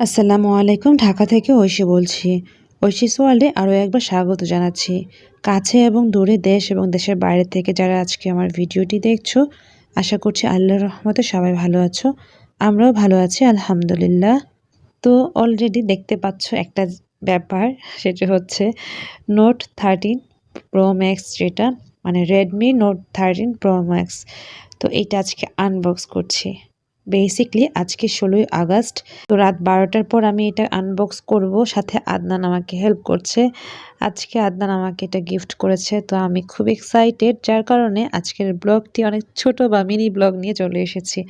আসসালামু আলাইকুম, ঢাকা থেকে ঐশী বলছি। ঐশীস ওয়ার্ল্ডে আরও একবার স্বাগত জানাচ্ছি। কাছে এবং দূরে দেশ এবং দেশের বাইরে থেকে যারা আজকে আমার ভিডিওটি দেখছ, আশা করছি আল্লাহর রহমতে সবাই ভালো আছো। আমরাও ভালো আছি, আলহামদুলিল্লাহ। তো অলরেডি দেখতে পাচ্ছ একটা ব্যাপার, সেটা হচ্ছে নোট থার্টিন প্রো ম্যাক্স যেটা মানে Redmi note thirteen pro max তো এইটা আজকে আনবক্স করছি। বেসিকলি আজকে ষোলোই আগস্ট, তো রাত বারোটার পর আমি এটা আনবক্স করব। সাথে আদনান আমাকে হেল্প করছে। আজকে আদনান আমাকে এটা গিফট করেছে, তো আমি খুব এক্সাইটেড যার কারণে আজকের ব্লগটি অনেক ছোট বা মিনি ব্লগ নিয়ে চলে এসেছি।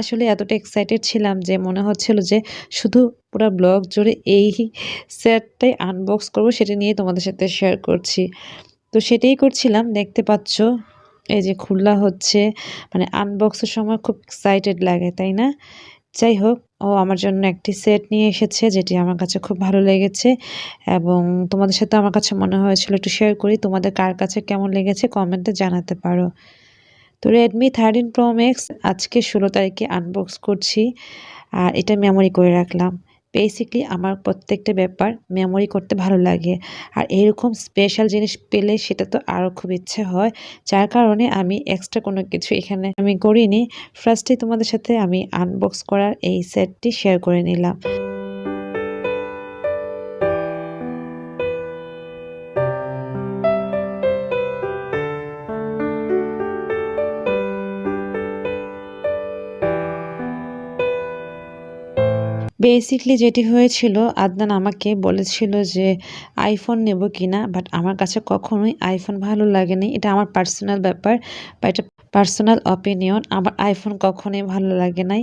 আসলে এতটা এক্সাইটেড ছিলাম যে মনে হচ্ছিল যে শুধু পুরো ব্লগ জুড়ে এই সেটটাই আনবক্স করব, সেটা নিয়ে তোমাদের সাথে শেয়ার করছি। তো সেটাই করছিলাম, দেখতে পাচ্ছ। এই যে খোলা হচ্ছে মানে আনবক্সের সময় খুব এক্সাইটেড লাগে, তাই না? যাই হোক, ও আমার জন্য একটি সেট নিয়ে এসেছে যেটি আমার কাছে খুব ভালো লেগেছে এবং তোমাদের সাথে আমার কাছে মনে হয়েছিল একটু শেয়ার করি, তোমাদের কার কাছে কেমন লেগেছে কমেন্টে জানাতে পারো। তো রেডমি থার্টিন প্রো ম্যাক্স আজকে ষোলো তারিখে আনবক্স করছি আর এটা মেমোরি করে রাখলাম। বেসিকলি আমার প্রত্যেকটা ব্যাপার মেমোরি করতে ভালো লাগে। আর এরকম স্পেশাল জিনিস পেলে সেটা তো আরও খুব ইচ্ছে হয়। যার কারণে আমি এক্সট্রা কোনো কিছু এখানে আমি করিনি। ফার্স্টে তোমাদের সাথে আমি আনবক্স করার এই সেটটি শেয়ার করে নিলাম। বেসিকলি যেটি হয়েছিল, আদনান আমাকে বলেছিল যে আইফোন নেব কি না? বাট আমার কাছে কখনোই আইফোন ভালো লাগেনি। এটা আমার পার্সোনাল ব্যাপার বা এটা পার্সোনাল অপিনিয়ন আমার আইফোন কখনোই ভালো লাগে নাই।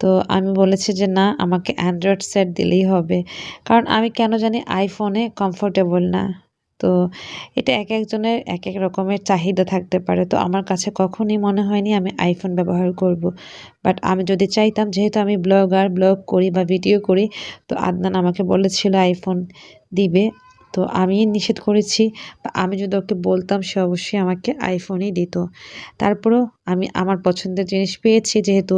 তো আমি বলেছি যে, না, আমাকে অ্যান্ড্রয়েড সেট দিলেই হবে। কারণ আমি কেন জানি আইফোনে কমফোর্টেবল না। তো এটা এক একজনের এক এক রকমের চাহিদা থাকতে পারে তো আমার কাছে কখনই মনে হয়নি আমি আইফোন ব্যবহার করব। বাট আমি যদি চাইতাম, যেহেতু আমি ব্লগার ব্লগ করি বা ভিডিও করি, তো আদনান আমাকে বলেছিল আইফোন দিবে তো আমি নিষেধ করেছি আমি যদি ওকে বলতাম সে অবশ্যই আমাকে আইফোনই দিত। তারপরেও আমি আমার পছন্দের জিনিস পেয়েছি, যেহেতু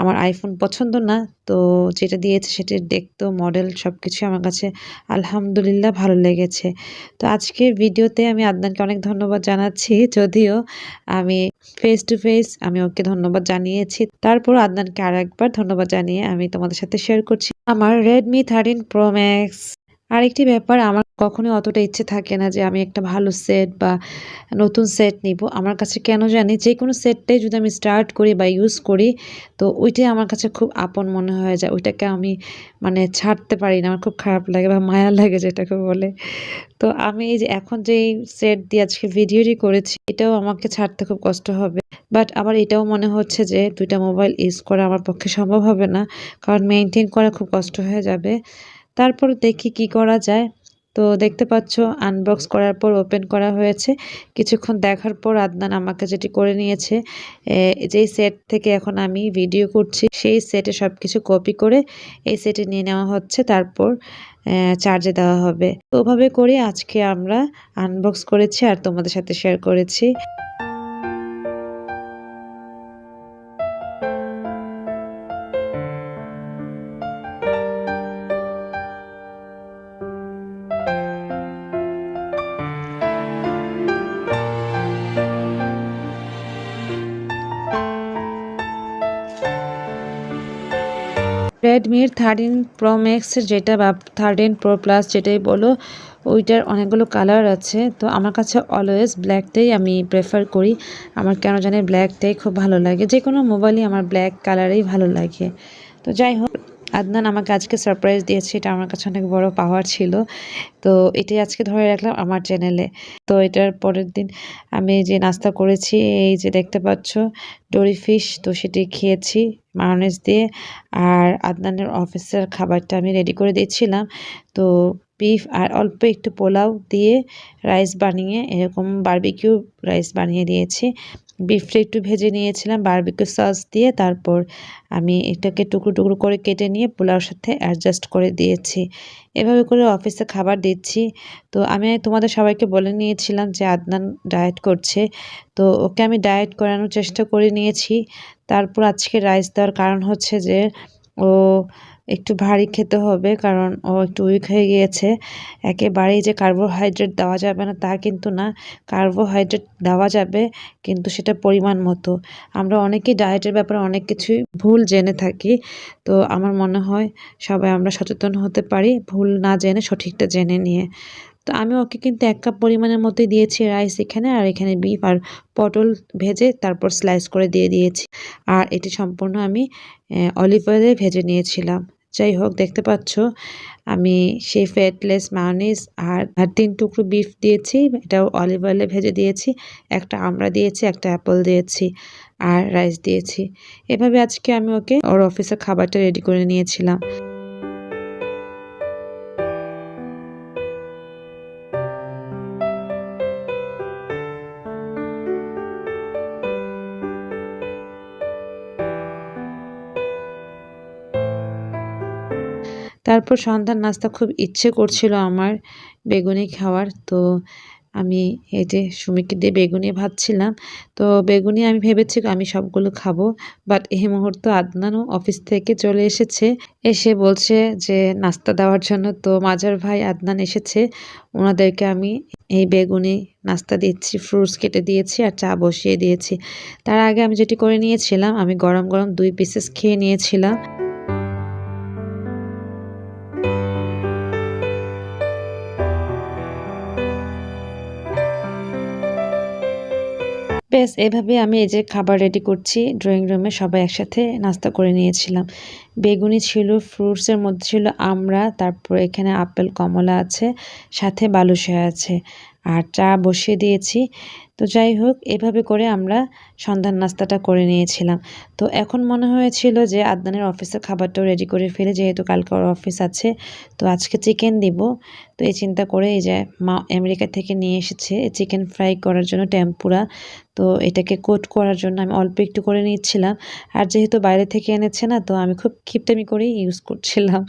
আমার আইফোন পছন্দ না, তো যেটা দিয়েছে সেটা দেখতো মডেল সব কিছু আমার কাছে আলহামদুলিল্লাহ ভালো লেগেছে। তো আজকে ভিডিওতে আমি আদনানকে অনেক ধন্যবাদ জানাচ্ছি, যদিও আমি ফেস টু ফেস আমি ওকে ধন্যবাদ জানিয়েছি। তারপর আদনানকে আর একবার ধন্যবাদ জানিয়ে আমি তোমাদের সাথে শেয়ার করছি। আমার রেডমি থার্টিন প্রো ম্যাক্স আরেকটি ব্যাপার, আমার কখনোই অতটা ইচ্ছে থাকে না যে আমি একটা ভালো সেট বা নতুন সেট নিব। আমার কাছে কেন জানি যে কোনো সেটটাই যদি আমি স্টার্ট করি বা ইউজ করি, তো ওইটাই আমার কাছে খুব আপন মনে হয়ে যায়। ওইটাকে আমি মানে ছাড়তে পারি না। আমার খুব খারাপ লাগে বা মায়া লাগে যেটাকে বলে। তো আমি এই যে এখন যেই সেট দিয়ে আজকে ভিডিওটি করেছি, এটাও আমাকে ছাড়তে খুব কষ্ট হবে। বাট আবার এটাও মনে হচ্ছে যে দুইটা মোবাইল ইউজ করা আমার পক্ষে সম্ভব হবে না। কারণ মেনটেন করা খুব কষ্ট হয়ে যাবে। তারপর দেখি কি করা যায়। তো দেখতে পাচ্ছ আনবক্স করার পর ওপেন করা হয়েছে। কিছুক্ষণ দেখার পর আদনান আমাকে যেটি করে নিয়েছে যেই সেট থেকে এখন আমি ভিডিও করছি, সেই সেটে সব কিছু কপি করে এই সেটে নিয়ে নেওয়া হচ্ছে। তারপর চার্জে দেওয়া হবে। তো ওভাবে করে আজকে আমরা আনবক্স করেছি আর তোমাদের সাথে শেয়ার করেছি। রেডমির থার্টিন প্রো ম্যাক্স যেটা বা থার্টিন প্রো প্লাস যেটাই বলো, ওইটার অনেকগুলো কালার আছে। তো আমার কাছে অলওয়েজ ব্ল্যাকটাই আমি প্রেফার করি। আমার কেন জানি ব্ল্যাকটাই খুব ভালো লাগে। যে কোনো মোবাইলই আমার ব্ল্যাক কালারেই ভালো লাগে। তো যাই হোক আদনান আমাকে আজকে সারপ্রাইজ দিয়েছে, এটা আমার কাছে অনেক বড় পাওয়ার ছিল। তো এটাই আজকে ধরে রাখলাম আমার চ্যানেলে তো এটার পরের দিন আমি যে নাস্তা করেছি, এই যে দেখতে পাচ্ছ ডরি ফিশ তো সেটি খেয়েছি মায়নেজ দিয়ে। আর আদনানের অফিসের খাবারটা আমি রেডি করে দিয়েছিলাম। তো বিফ আর অল্প একটু পোলাও দিয়ে রাইস বানিয়ে, এরকম বারবিকিউ রাইস বানিয়ে দিয়েছি। বিফটা একটু ভেজে নিয়েছিলাম বারবিকিউ সস দিয়ে। তারপর আমি এটাকে টুকরো টুকরো করে কেটে নিয়ে পোলাওর সাথে অ্যাডজাস্ট করে দিয়েছি। এভাবে করে অফিসে খাবার দিচ্ছি। তো আমি তোমাদের সবাইকে বলে নিয়েছিলাম যে আদনান ডায়েট করছে। তো ওকে আমি ডায়েট করানোর চেষ্টা করে নিয়েছি। তারপর আজকে রাইস দেওয়ার কারণ হচ্ছে যে ও একটু ভারী খেতে হবে, কারণ ও একটু উইক হয়ে গিয়েছে। একেবারেই যে কার্বোহাইড্রেট দেওয়া যাবে না, তা কিন্তু না। কার্বোহাইড্রেট দেওয়া যাবে, কিন্তু সেটা পরিমাণ মতো। আমরা অনেকেই ডায়েটের ব্যাপারে অনেক কিছুই ভুল জেনে থাকি, তো আমার মনে হয় সবাই আমরা সচেতন হতে পারি, ভুল না জেনে সঠিকটা জেনে নিয়ে। তো আমি ওকে কিন্তু এক কাপ পরিমাণের মতোই দিয়েছি রাইস এখানে, আর এখানে বিফ আর পটল ভেজে তারপর স্লাইস করে দিয়ে দিয়েছি। আর এটি সম্পূর্ণ আমি অলিভ অয়েলে ভেজে নিয়েছিলাম। যাই হোক, দেখতে পাচ্ছ, আমি সেই ফ্যাটলেস মায়োনিজ আর আর তিন টুকরো বিফ দিয়েছি, এটাও অলিভ অয়েলে ভেজে দিয়েছি, একটা আমড়া দিয়েছি, একটা অ্যাপল দিয়েছি আর রাইস দিয়েছি। এভাবে আজকে আমি ওকে, ওর অফিসের খাবারটা রেডি করে নিয়েছিলাম। তারপর সন্ধ্যার নাস্তা খুব ইচ্ছে করছিল আমার বেগুনি খাওয়ার। তো আমি এই যে সুমিকে দিয়ে বেগুনি ভাজছিলাম। তো বেগুনি আমি ভেবেছি আমি সবগুলো খাব। বাট এই মুহূর্তে আদনানও অফিস থেকে চলে এসেছে। এসে বলছে যে নাস্তা দেওয়ার জন্য। তো মাজার ভাই আদনান এসেছে। ওনাদেরকে আমি এই বেগুনি নাস্তা দিচ্ছি ফ্রুটস কেটে দিয়েছি আর চা বসিয়ে দিয়েছি। তার আগে আমি যেটি করে নিয়েছিলাম, আমি গরম গরম দুই পিসেস খেয়ে নিয়েছিলাম। ব্যাস এভাবে আমি এই যে খাবার রেডি করছি ড্রয়িং রুমে সবাই একসাথে নাস্তা করে নিয়েছিলাম। বেগুনি ছিল ফ্রুটসের মধ্যে ছিল, আমরা, তারপর এখানে আপেল, কমলা আছে, সাথে বালুশাই আছে। আর চা বসিয়ে দিয়েছি। তো যাই হোক, এভাবে করে আমরা সন্ধ্যার নাস্তাটা করে নিয়েছিলাম। তো এখন মনে হয়েছিল যে আদনানের অফিসের খাবারটাও রেডি করে ফেলে, যেহেতু কালকে ওর অফিস আছে। তো আজকে চিকেন দিব। তো এই চিন্তা করে এই যে মা আমেরিকা থেকে নিয়ে এসেছে চিকেন ফ্রাই করার জন্য টেম্পুরা তো এটাকে কোট করার জন্য আমি অল্প একটু করে নিচ্ছিলাম। আর যেহেতু বাইরে থেকে এনেছে না, তো আমি খুব কিপটামি করেই ইউজ করছিলাম।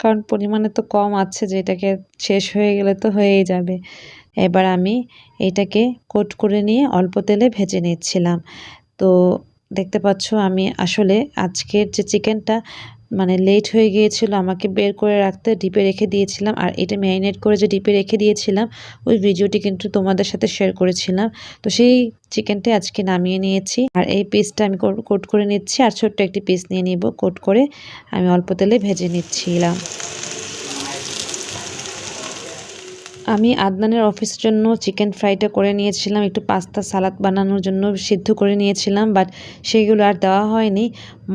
কারণ পরিমাণে তো কম আছে যে এটাকে শেষ হয়ে গেলে তো হয়েই যাবে। এবার আমি এটাকে কোট করে নিয়ে অল্প তেলে ভেজে নিচ্ছিলাম। তো দেখতে পাচ্ছ আমি আসলে আজকের যে চিকেনটা মানে লেট হয়ে গিয়েছিল, আমাকে বের করে রাখতে ডিপে রেখে দিয়েছিলাম আর এটা ম্যারিনেট করে যে ডিপে রেখে দিয়েছিলাম, ওই ভিডিওটি কিন্তু তোমাদের সাথে শেয়ার করেছিলাম। তো সেই চিকেনটা আজকে নামিয়ে নিয়েছি আর এই পিসটা আমি কোট করে নিচ্ছি আর ছোট্ট একটি পিস নিয়ে নিব। কোট করে আমি অল্প তেলে ভেজে নিচ্ছিলাম। আমি আদনানের অফিসের জন্য চিকেন ফ্রাইটা করে নিয়েছিলাম, একটু পাস্তা, সালাদ বানানোর জন্য সিদ্ধ করে নিয়েছিলাম, বাট সেগুলো আর দেওয়া হয়নি।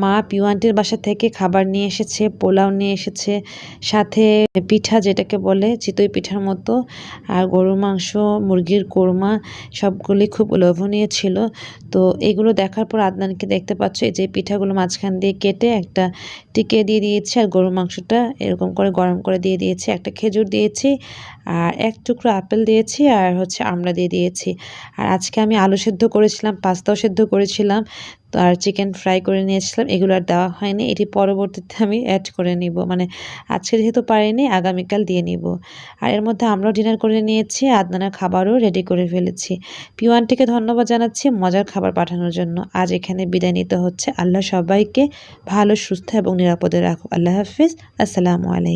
মা পিওয়ান্টির বাসা থেকে খাবার নিয়ে এসেছে, পোলাও নিয়ে এসেছে, সাথে পিঠা যেটাকে বলে চিতই পিঠার মতো, আর গরুর মাংস, মুরগির কোরমা, সবগুলি খুব লোভনীয় ছিল। তো এগুলো দেখার পর আদনানকে দেখতে পাচ্ছ, এই যে পিঠাগুলো মাঝখান দিয়ে কেটে একটা টিকে দিয়ে দিয়েছি, আর গরুর মাংসটা এরকম করে গরম করে দিয়ে দিয়েছি, একটা খেজুর দিয়েছি আর এক টুকরো আপেল দিয়েছি আর হচ্ছে আমরা দিয়ে দিয়েছি। আর আজকে আমি আলু সেদ্ধ করেছিলাম, পাস্তাও সেদ্ধ করেছিলাম তো আর চিকেন ফ্রাই করে নিয়েছিলাম, এগুলো আর দেওয়া হয়নি। এটি পরবর্তীতে আমি অ্যাড করে নিব মানে আজকে যেহেতু পারিনি, আগামীকাল দিয়ে নিব। আর এর মধ্যে আমরাও ডিনার করে নিয়েছি, আদনানের খাবারও রেডি করে ফেলেছি। পিওয়ানটিকে ধন্যবাদ জানাচ্ছি মজার খাবার পাঠানোর জন্য। আজ এখানে বিদায় নিতে হচ্ছে। আল্লাহ সবাইকে ভালো, সুস্থ এবং নিরাপদে রাখো আল্লাহ হাফিজ। আসসালামু আলাইকুম।